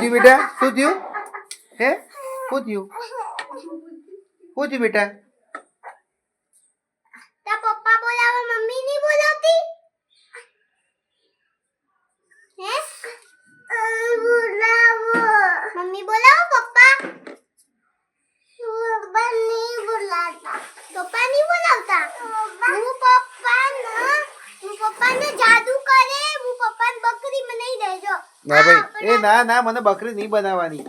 થયું બેટા? શું થયું? હે? શું થયું? બેટા? પપ્પા બોલાવે, મમ્મી નહીં બોલાવતી? મમ્મી બોલાવો, પપ્પા. પપ્પા નહીં બોલાવતા. પપ્પા નહીં બોલાવતા હું પપ્પા ના હું પપ્પાને જાદુ કરે હું પપ્પાને બકરી બનાવી દેજો ના ભાઈ એ ના ના મને બકરી નહીં બનાવવાની.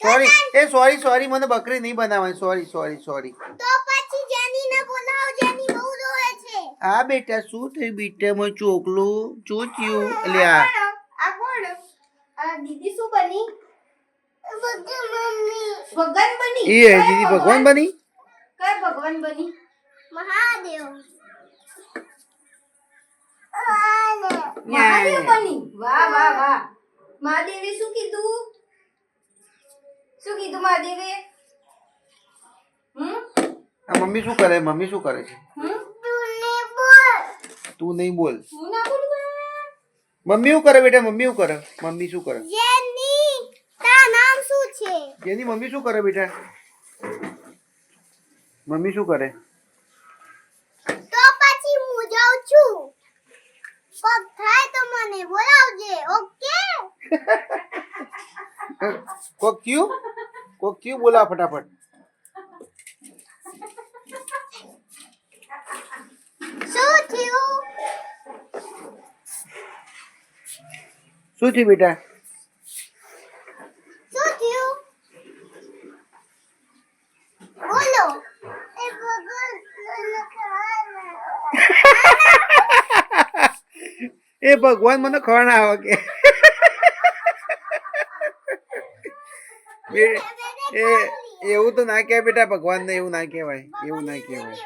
સોરી એ સોરી સોરી મને બકરી નહીં બનાવવાની. સોરી સોરી સોરી તો પછી જેની ને બોલાવો જેની બહુ રોવે છે. આ બેટા શું થયું બેટા? મો ચોકલું ચોચ્યું. એટલે આ આ કોણ? આ દીદી શું બની? ભગવાન બની. એ દીદી ભગવાન બની? કઈ ભગવાન બની? મહાદેવ. મહાદેવ બની. વાહ વાહ વાહ. મહાદેવે શું કીધું? શું કીધું મહાદેવે? હમ? આ મમ્મી શું કરે? મમ્મી શું કરે છે? તું નહીં બોલ. હું ના બોલું મમ્મી શું કરે બેટા? મમ્મી શું કરે? મમ્મી શું કરે? જેની તા નામ શું છે? જેની મમ્મી શું કરે બેટા? મમ્મી શું કરે તો પછી હું જાઉં છું પગ થાય તો મને બોલાવજે ઓકે કોક ક્યુ કોક ક્યુ બોલા ફટાફટ શું થયું શું થયું બેટા શું થયું બોલો એ ભગવાન એ ભગવાન મને ખવાના આવે કે. એ એવું તો ના કહેવાય બેટા ભગવાનને એવું ના કહેવાય એવું ના કહેવાય.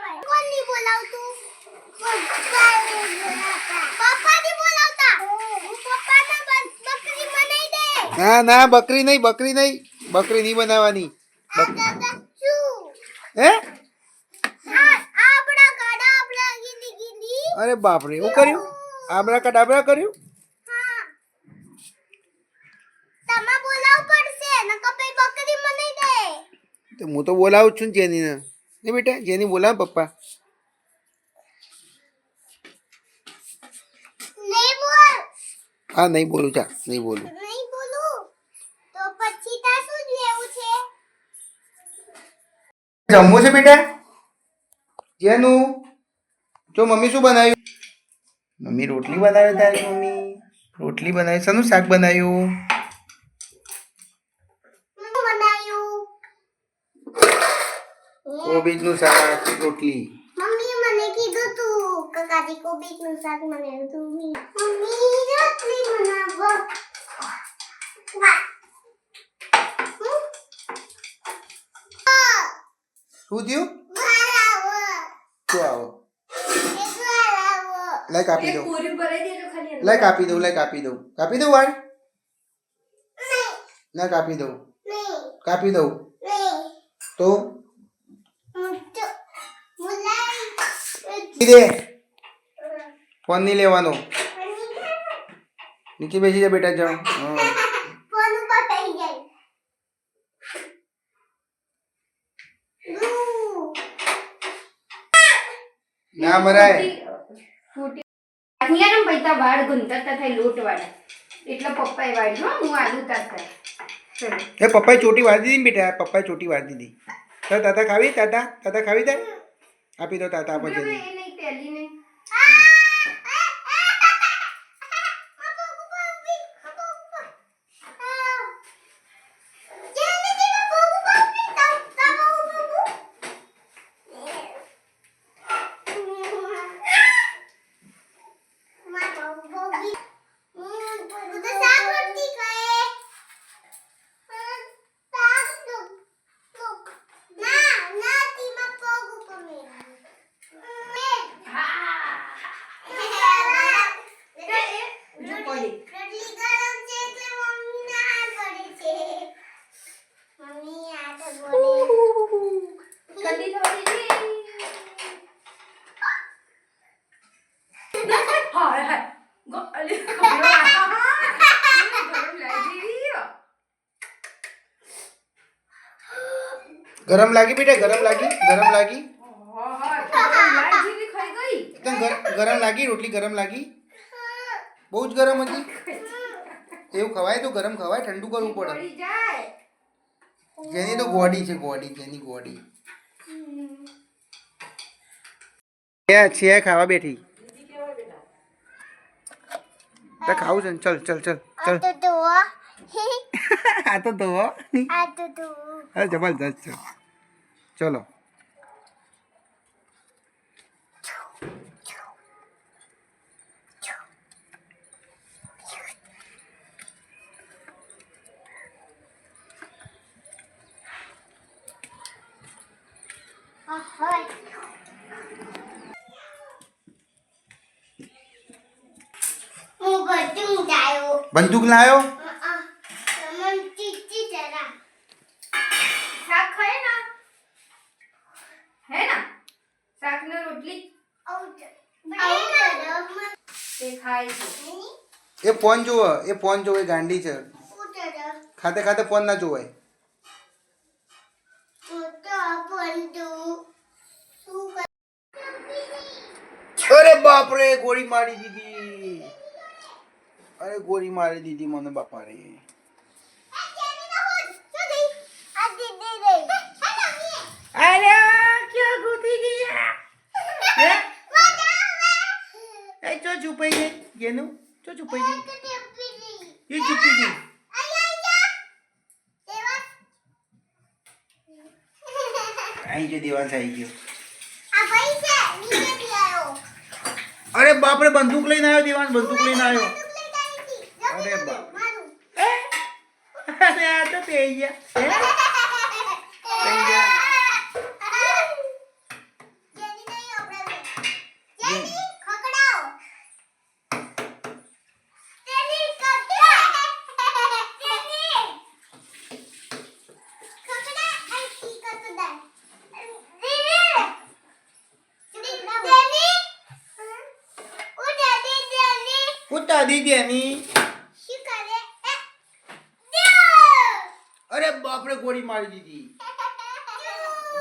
ના ના બકરી નહીં બકરી નહીં બકરી નહીં બનાવવાની. હે અરે બાપરે એવું કર્યું? આબરા ડાબરા કર્યું? હા. તમા બોલાવવું પડશે નકર પછી બકરી બનાવી દે. તો હું તો બોલાવું જ છું ને નહીં ને બેટા જેની બોલાવ પપ્પા. નહીં બોલ. હા નહીં બોલું ચા નહીં બોલું. નહીં બોલું? તો પછી તા શું લેવું છે? જમવું છે બેટા? જેનું? જો મમ્મી શું બનાવ્યું? મમ્મી રોટલી બનાવે તારી મમ્મી? રોટલી બનાવી. શાનું શાક બનાવ્યું? બનાવ્યું કોબીજનું શાક રોટલી. મમ્મી મને કીધું તું કાકાજી કોબીજનું શાક મને તું મમ્મી રોટલી બનાવો. શું થયું. શું આવો? એ બનાવો. લાય કાપી દઉં પૂરી ભરાઈ દેજો ખાલી અંદર. લાય કાપી દઉં લાય કાપી દઉં કાપી દઉં વાળ નહીં, ના કાપી દઉં નહીં, કાપી દઉં નહીં. તો હું તો- હું લાઈ. દે ફોન નહીં લેવાનો નીચે બેસી જા બેટા જાઓ હા ફોન ઉપર થઈ જાય દૂ. ના મરાય ફૂટી અહીંયા ને પૈતા વાળ ગુંતરતા થાય લોટ વાળા એટલે પપ્પાએ વાળ્યો હો, હું આલુ તાતા એ પપ્પાએ ચોટી વાળી દીધી બેટા પપ્પાએ ચોટી વાળી દીધી. તો તાતા ખાવી? તાતા? તાતા ખાવી દે આપી દો તાતા આપો એ જલ્દી નહીં પડી રોટલી ગરમ છે એટલે મમ્મી ના પડી છે મમ્મી આ તો બોલે ઠંડી થવાની ગરમ લાગી બેટા ગરમ લાગી ગરમ લાગી ગરમ લાગી રોટલી ગરમ લાગી બહુ જ ગરમ હતી. એવું ખવાય તો ગરમ ખવાય ઠંડુ કરવું પડે. જેની તો ગોડી છે ગોડી જેની ગોડી. છે ખાવા બેઠી? તો ખાવું છે ને ચલ ચલ ચલ ચલ. આ તો ધોવો. આ તો દો જબરદસ્ત છે. ચલો. બંદૂક છે એ ફોન જુઓ, એ ફોન જોવે ગાંડી છે. ખાતે ખાતે ફોન ના જોવાય. અરે બાપરે, ગોળી મારી દીધી. અરે ગોળી મારી દીધી મને બાપા રે અરે ક્યાં ગોતી ગયા? એ ચો છુપાઈ ગઈ? ગેનું, ચો છુપાઈ ગઈ? એ છુપી ગઈ. અહીં જો દેવાંશ આવી ગયો. અરે બાપરે બંદૂક લઈને આવ્યો દેવાંશ બંદૂક લઈને આવ્યો અરે બાપ. અરે આ તો તે ગયા હે? થઈ ગયા. ઉતા દીદી એની અરે બાપ રે ગોળી મારી દીધી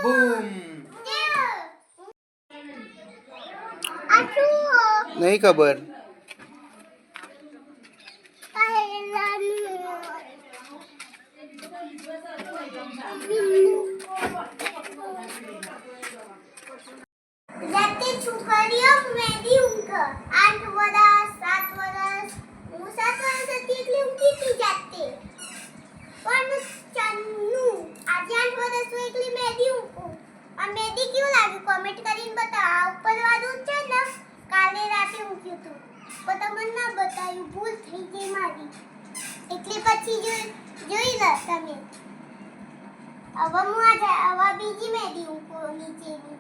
બૂમ નહીં ખબર જાતે છોકરીઓ મેદી ઊંઘ આઠ વર્ષ સાત વર્ષ હું સાત વર્ષ હતી એટલે ઊંઘી હતી જાતે પણ મેદી ઊંઘું આ મેદી કેવું લાગ્યું? કોમેન્ટ કરીને બતાવો. ઉપર વાળું છે ને, કાલે રાતે ઊંઘ્યું હતું. પણ તમને ના બતાવ્યું. ભૂલ થઈ ગઈ મારી. એટલે પછી જોઈ જોઈ લો તમે. હવે હું આજે, હવે બીજી મેદી ઊંઘું નીચેની.